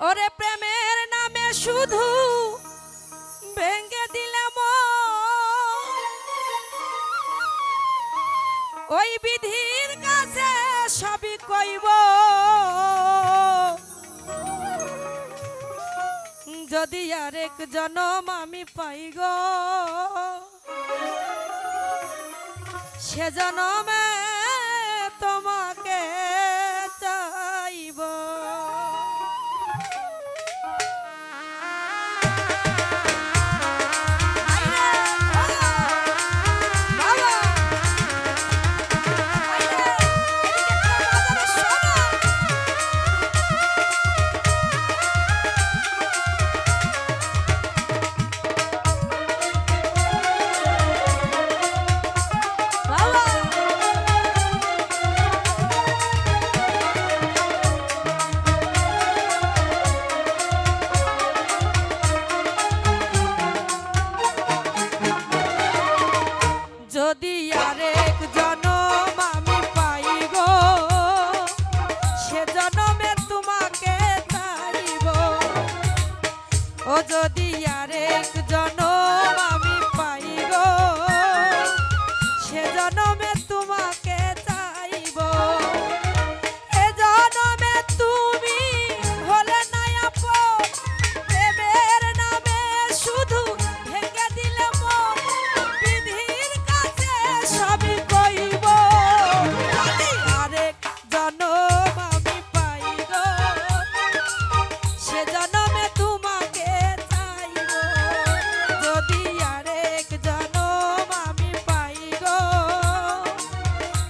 ওরে প্রেমের নামে শুধু ভেঙ্গে দিলাম। ওই বিধির কাছে সবই কইব। যদি আরেক জনম আমি পাই গো, সে জনমে তোমাকে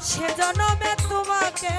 সে জনমে তোমাকে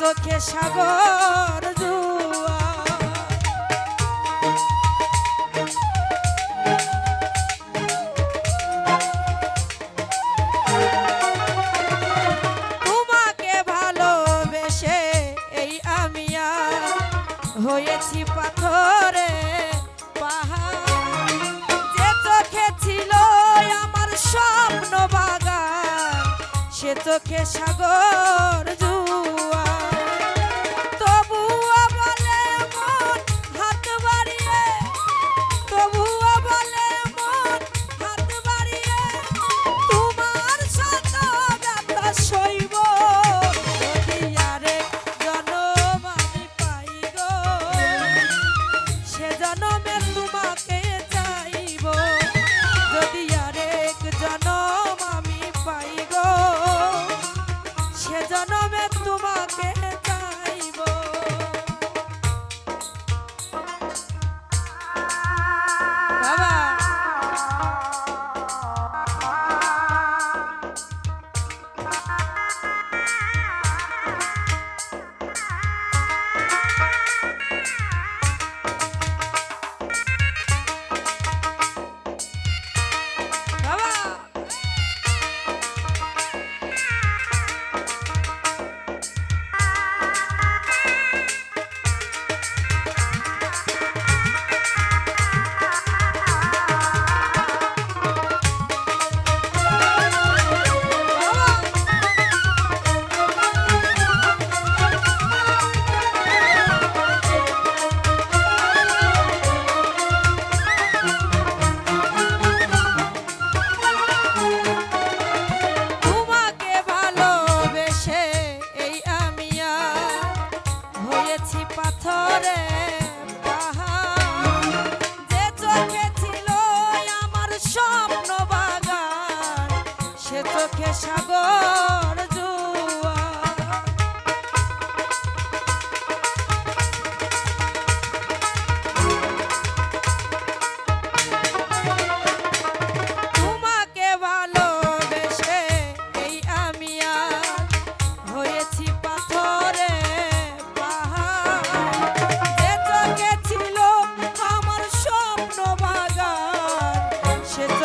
চোখে সাগর তোমাকে ভালোবেসে এই আমি হয়েছি পাথর চোখে সাগর জুয়া।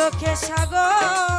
চোখে সাগর।